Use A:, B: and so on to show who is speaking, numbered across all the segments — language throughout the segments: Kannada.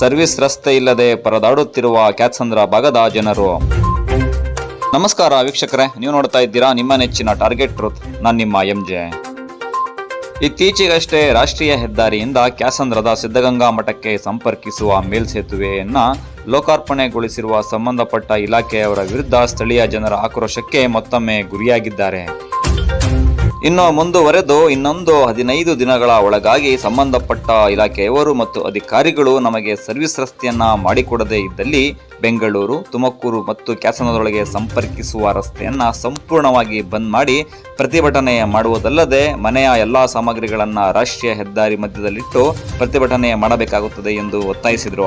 A: ಸರ್ವಿಸ್ ರಸ್ತೆ ಇಲ್ಲದೆ ಪರದಾಡುತ್ತಿರುವ ಕ್ಯಾತ್ಸಂದ್ರ ಭಾಗದ ಜನರು. ನಮಸ್ಕಾರ ವೀಕ್ಷಕರೇ, ನೀವು ನೋಡ್ತಾ ಇದ್ದೀರಾ ನಿಮ್ಮ ನೆಚ್ಚಿನ ಟಾರ್ಗೆಟ್ ಟ್ರೂತ್, ನಾನು ನಿಮ್ಮ ಎಂ ಜೆ ಇತ್ತೀಚೆಗಷ್ಟೇ ರಾಷ್ಟ್ರೀಯ ಹೆದ್ದಾರಿಯಿಂದ ಕ್ಯಾಸಂದ್ರದ ಸಿದ್ಧಗಂಗಾ ಮಠಕ್ಕೆ ಸಂಪರ್ಕಿಸುವ ಮೇಲ್ಸೇತುವೆಯನ್ನ ಲೋಕಾರ್ಪಣೆಗೊಳಿಸಿರುವ ಸಂಬಂಧಪಟ್ಟ ಇಲಾಖೆಯವರ ವಿರುದ್ಧ ಸ್ಥಳೀಯ ಜನರ ಆಕ್ರೋಶಕ್ಕೆ ಮತ್ತೊಮ್ಮೆ ಗುರಿಯಾಗಿದ್ದಾರೆ. ಇನ್ನು ಮುಂದುವರೆದು ಇನ್ನೊಂದು ಹದಿನೈದು ದಿನಗಳ ಒಳಗಾಗಿ ಸಂಬಂಧಪಟ್ಟ ಇಲಾಖೆಯವರು ಮತ್ತು ಅಧಿಕಾರಿಗಳು ನಮಗೆ ಸರ್ವಿಸ್ ರಸ್ತೆಯನ್ನ ಮಾಡಿಕೊಡದೇ ಇದ್ದಲ್ಲಿ ಬೆಂಗಳೂರು, ತುಮಕೂರು ಮತ್ತು ಕ್ಯಾಸನದೊಳಗೆ ಸಂಪರ್ಕಿಸುವ ರಸ್ತೆಯನ್ನ ಸಂಪೂರ್ಣವಾಗಿ ಬಂದ್ ಮಾಡಿ ಪ್ರತಿಭಟನೆ ಮಾಡುವುದಲ್ಲದೆ ಮನೆಯ ಎಲ್ಲಾ ಸಾಮಗ್ರಿಗಳನ್ನ ರಾಷ್ಟ್ರೀಯ ಹೆದ್ದಾರಿ ಮಧ್ಯದಲ್ಲಿಟ್ಟು ಪ್ರತಿಭಟನೆ ಮಾಡಬೇಕಾಗುತ್ತದೆ ಎಂದು ಒತ್ತಾಯಿಸಿದರು.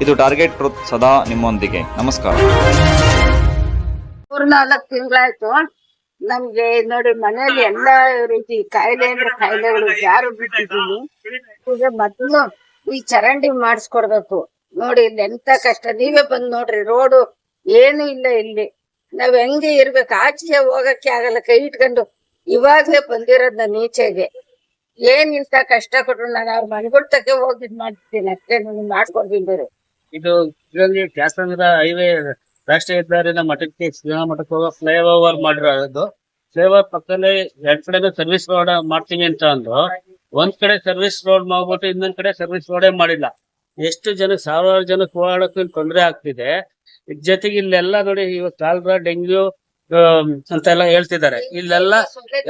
A: ಇದು ಟಾರ್ಗೆಟ್ ಸದಾ ನಿಮ್ಮೊಂದಿಗೆ. ನಮಸ್ಕಾರ.
B: ನಮ್ಗೆ ನೋಡಿ ಮನೇಲಿ ಎಲ್ಲಾ ರೀತಿ ಕಾಯಿಲೆ ಅಂದ್ರೆ ಕಾಯಿಲೆಗಳು ಯಾರು ಬಿಟ್ಟಿದ್ದೀನಿ. ಈಗ ಮೊದ್ಲು ಈ ಚರಂಡಿ ಮಾಡಿಸ್ಕೊಡ್ಬೇಕು. ನೋಡಿ ಇಲ್ಲಿ ಎಂತ ಕಷ್ಟ. ನೀವೇ ಬಂದ್ ನೋಡ್ರಿ, ರೋಡು ಏನು ಇಲ್ಲ ಇಲ್ಲಿ. ನಾವ್ ಹೆಂಗೆ ಇರ್ಬೇಕು? ಆಚೆ ಹೋಗಕ್ಕೆ ಆಗಲ್ಲ, ಕೈ ಇಟ್ಕೊಂಡು ಇವಾಗ್ಲೇ ಬಂದಿರೋದ್ ನಾನು ಈಚೆಗೆ. ಏನ್ ಇಂತ ಕಷ್ಟ ಕೊಟ್ರು ನಾನು ಅವ್ರ ಮನೆಗಳ ತಕ್ಕೆ ಹೋಗಿದ್ ಮಾಡ್ತೀನಿ. ಅಷ್ಟೇ ನಾನು ಮಾಡ್ಕೊಡ್ತೀನಿ
C: ಇದು ಇದರಲ್ಲಿ ಹೈವೇ ರಾಷ್ಟ್ರೀಯ ಹೆದ್ದಾರಿನ ಮಠಕ್ಕೆ ಶ್ರೀರಾಮ ಮಠಕ್ಕೆ ಹೋಗೋ ಫ್ಲೈ ಓವರ್ ಮಾಡಿರೋದು ಫ್ಲೈ ಓವರ್ ಪಕ್ಕದಲ್ಲಿ ಎರಡ್ ಕಡೆ ಸರ್ವಿಸ್ ರೋಡ್ ಮಾಡ್ತೀನಿ ಅಂತ ಅಂದ್ರು. ಒಂದ್ ಕಡೆ ಸರ್ವಿಸ್ ರೋಡ್ ಮಾಡ್ಬಿಟ್ಟು ಇನ್ನೊಂದ್ ಕಡೆ ಸರ್ವಿಸ್ ರೋಡೇ ಮಾಡಿಲ್ಲ. ಎಷ್ಟು ಜನ ಸಾವಿರಾರು ಜನಕ್ಕೆ ಓಡಾಡಕ್ಕೆ ತೊಂದರೆ ಆಗ್ತಿದೆ. ಜೊತೆಗೆ ಇಲ್ಲೆಲ್ಲ ನೋಡಿ ಇವಾಗ ಕಾಲ್ರ, ಡೆಂಗ್ಯೂ ಅಂತ ಅಂತೆಲ್ಲ ಹೇಳ್ತಿದ್ದಾರೆ. ಇಲ್ಲೆಲ್ಲ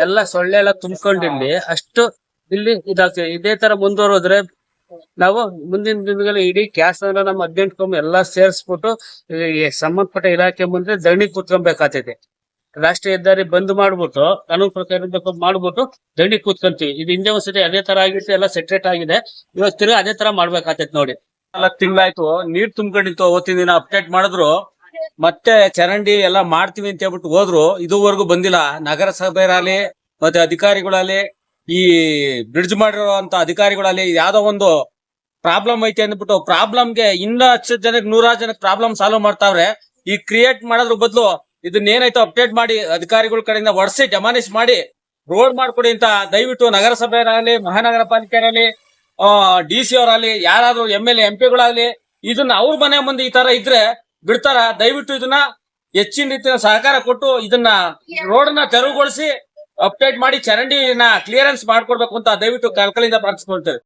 C: ಎಲ್ಲ ಸೊಳ್ಳೆ ಎಲ್ಲ ತುಂಬ್ಕೊಂಡಿಲ್ಲಿ. ಅಷ್ಟು ಇಲ್ಲಿ ಇದಾಗ್ತಿದೆ. ಇದೇ ತರ ಮುಂದುವರೆದ್ರೆ ನಾವು ಮುಂದಿನ ದಿನಗಳಲ್ಲಿ ಇಡೀ ಕ್ಯಾಸ್ ನಮ್ಮ ಹದಿನೆಂಟು ಎಲ್ಲಾ ಸೇರಿಸ್ಬಿಟ್ಟು ಸಂಬಂಧಪಟ್ಟ ಇಲಾಖೆ ಮುಂದೆ ದಣಿ ಕೂತ್ಕೊಬೇಕಾಗ್ತೈತೆ. ರಾಷ್ಟ್ರೀಯ ಹೆದ್ದಾರಿ ಬಂದ್ ಮಾಡ್ಬಿಟ್ಟು, ಕಾನೂನು ಪ್ರಕಾರ ಮಾಡ್ಬಿಟ್ಟು ದಣಿ ಕೂತ್ಕೊಂತೀವಿ. ಇದು ಹಿಂದೆ ಒಂದ್ಸತಿ ಅದೇ ತರ ಆಗಿತ್ತು, ಎಲ್ಲ ಸೆಟ್ರೇಟ್ ಆಗಿದೆ. ಇವತ್ತು ತಿರ್ಗಿ ಅದೇ ತರ ಮಾಡ್ಬೇಕಾಗ್ತೈತೆ ನೋಡಿ. ನಾಲ್ಕು ತಿಂಗಳಾಯ್ತು, ನೀರ್ ತುಂಬ್ಕೊಂಡಿತ್ತು, ಅವತ್ತಿನ ದಿನ ಅಪ್ಡೇಟ್ ಮಾಡಿದ್ರು. ಮತ್ತೆ ಚರಂಡಿ ಎಲ್ಲ ಮಾಡ್ತೀವಿ ಅಂತ ಹೇಳ್ಬಿಟ್ಟು ಹೋದ್ರು. ಇದುವರೆಗೂ ಬಂದಿಲ್ಲ. ನಗರಸಭೆಯಲ್ಲಿ ಮತ್ತೆ ಅಧಿಕಾರಿಗಳಲ್ಲಿ ಈ ಬ್ರಿಡ್ಜ್ ಮಾಡಿರುವಂತ ಅಧಿಕಾರಿಗಳಲ್ಲಿ ಯಾವ್ದೋ ಒಂದು ಪ್ರಾಬ್ಲಮ್ ಐತೆ ಅಂದ್ಬಿಟ್ಟು ಪ್ರಾಬ್ಲಮ್ಗೆ ಇನ್ನ ಹತ್ತು ಜನಕ್ಕೆ, ನೂರಾರು ಜನಕ್ಕೆ ಪ್ರಾಬ್ಲಮ್ ಸಾಲ್ವ್ ಮಾಡ್ತಾವ್ರೆ. ಈ ಕ್ರಿಯೇಟ್ ಮಾಡೋದ್ರ ಬದಲು ಇದನ್ನ ಏನಾಯ್ತು ಅಪ್ಡೇಟ್ ಮಾಡಿ ಅಧಿಕಾರಿಗಳ ಕಡೆಯಿಂದ ಒಡಿಸಿ ಜಮಾನಿಸ್ ಮಾಡಿ ರೋಡ್ ಮಾಡ್ಕೊಡಿ ಅಂತ ದಯವಿಟ್ಟು ನಗರಸಭೆಯರಾಗಲಿ ಮಹಾನಗರ ಪಾಲಿಕೆಯರಾಗಲಿ ಡಿ ಸಿ ಅವರಾಗಲಿ, ಯಾರಾದ್ರೂ ಎಂ ಎಲ್ ಎಂ ಪಿಗಳಾಗಲಿ ಇದನ್ನ ಅವ್ರ ಮನೆ ಮುಂದೆ ಈ ತರ ಇದ್ರೆ ಬಿಡ್ತಾರ? ದಯವಿಟ್ಟು ಇದನ್ನ ಹೆಚ್ಚಿನ ರೀತಿಯ ಸಹಕಾರ ಕೊಟ್ಟು ಇದನ್ನ ರೋಡ್ನ ತೆರವುಗೊಳಿಸಿ ಅಪ್ಡೇಟ್ ಮಾಡಿ ಚರಂಡಿನ ಕ್ಲಿಯರೆನ್ಸ್ ಮಾಡ್ಕೊಡ್ಬೇಕು ಅಂತ ದಯವಿಟ್ಟು ಕಲ್ಕಲಿಂದ ಪ್ರಾರ್ಥಿಸ್ಕೊಳ್ತೇವೆ.